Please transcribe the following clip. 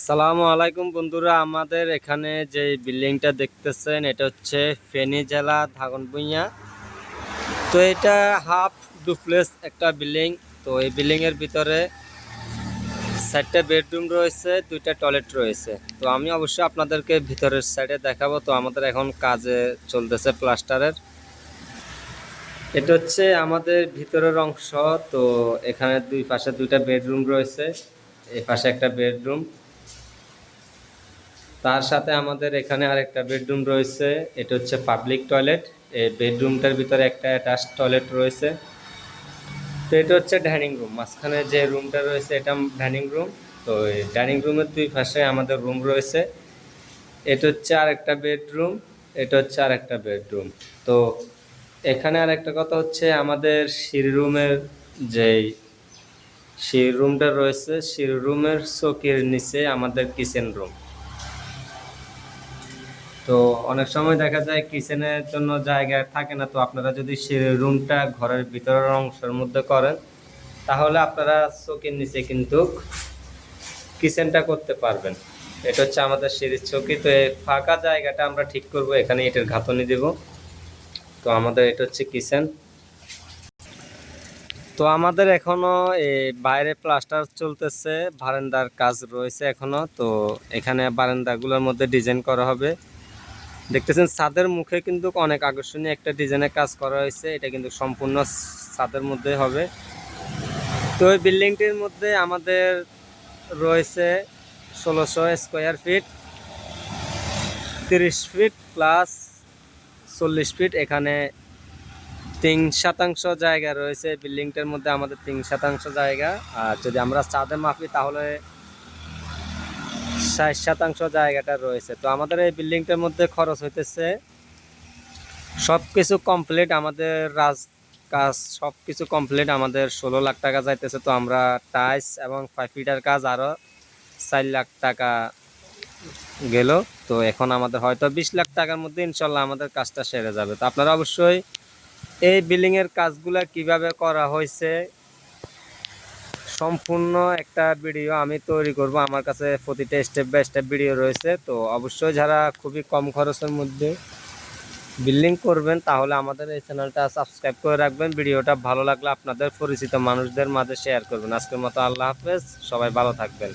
সালামু আলাইকুম বন্ধুরা, আমাদের এখানে যে বিল্ডিংটা দেখতেছেন, এটা হচ্ছে ফেনী জেলা ধাগনভূঞা। তো এটা হাফ ডুপ্লেস একটা বিল্ডিং। তো এই বিল্ডিংয়ের ভিতরে চারটা বেডরুম রয়েছে, দুইটা টয়লেট রয়েছে। তো আমি অবশ্যই আপনাদেরকে ভিতরের সাইডে দেখাবো। তো আমাদের এখন কাজে চলতেছে প্লাস্টারের। এটা হচ্ছে আমাদের ভিতরের অংশ। তো এখানে দুই পাশে দুইটা বেডরুম রয়েছে। এই পাশে একটা বেডরুম। তার সাথে আমাদের এখানে আরেকটা বেডরুম রয়েছে, এটা হচ্ছে পাবলিক টয়লেট। এই বেডরুমটার ভিতরে একটা অ্যাটাচ টয়লেট রয়েছে। তো এটা হচ্ছে ডাইনিং রুম, মাঝখানে যে রুমটা রয়েছে এটা ডাইনিং রুম। তো এই ডাইনিং রুমের দুই পাশে আমাদের রুম রয়েছে। এটা হচ্ছে আরেকটা বেডরুম, এটা হচ্ছে আরেকটা বেডরুম। তো এখানে আরেকটা কথা হচ্ছে আমাদের সিঁড়ি রুমের যেই সিঁড়ি রুমটা রয়েছে, সিঁড়ি রুমের চৌকির নিচে আমাদের কিচেন রুম তো অনেক সময় দেখা যায় কিচেনের জন্য জায়গা থাকে না, তো আপনারা যদি সে রুমটা ঘরের ভিতরের অংশের মধ্যে করেন, তাহলে আপনারা চৌকির নিচে কিন্তু কিচেনটা করতে পারবেন। এটা হচ্ছে আমাদের সিঁড়ির চৌকি, তো এই ফাঁকা জায়গাটা আমরা ঠিক করব, এখানে এটার ঘাতনি দেব। তো আমাদের এটা হচ্ছে কিচেন তো আমাদের এখনও এই বাইরে প্লাস্টার চলতেছে, বারান্দার কাজ রয়েছে এখনও, তো এখানে বারান্দাগুলোর মধ্যে ডিজাইন করা হবে। দেখতেছেন ছাদের মুখে কিন্তু অনেক আকর্ষণীয় একটা ডিজাইনের কাজ করা হয়েছে। এটা কিন্তু সম্পূর্ণ ছাদের মধ্যে হবে। তো ওই বিল্ডিংটির মধ্যে আমাদের রয়েছে ষোলোশো স্কোয়ার ফিট তিরিশ ফিট প্লাস চল্লিশ ফিট এখানে তিন শতাংশ জায়গা রয়েছে। বিল্ডিংটার মধ্যে আমাদের তিন শতাংশ জায়গা। আর যদি আমরা ছাদে মাপি তাহলে ষাট শতাংশ জায়গাটা রয়েছে। তো আমাদের এই বিল্ডিংটার মধ্যে খরচ হইতেছে সব কিছু কমপ্লিট আমাদের রাজ কাজ সব কিছু কমপ্লিট আমাদের ষোলো লাখ টাকা যাইতেছে। তো আমরা টাইস এবং ফাইভ ফিটার কাজ আরও চার লাখ টাকা গেল। তো এখন আমাদের হয়তো বিশ লাখ টাকার মধ্যে ইনশাল্লাহ আমাদের কাজটা সেরে যাবে। তো আপনারা অবশ্যই এই বিল্ডিংয়ের কাজগুলা কীভাবে করা হয়েছে সম্পূর্ণ একটা ভিডিও আমি তৈরি করব। আমার কাছে প্রতিটা স্টেপ বাই স্টেপ ভিডিও রয়েছে। তো অবশ্যই যারা খুবই কম খরচের মধ্যে বিল্ডিং করবেন, তাহলে আমাদের এই চ্যানেলটা সাবস্ক্রাইব করে রাখবেন। ভিডিওটা ভালো লাগলে আপনাদের পরিচিত মানুষদের মাঝে শেয়ার করবেন। আজকের মতো আল্লাহ হাফেজ। সবাই ভালো থাকবেন।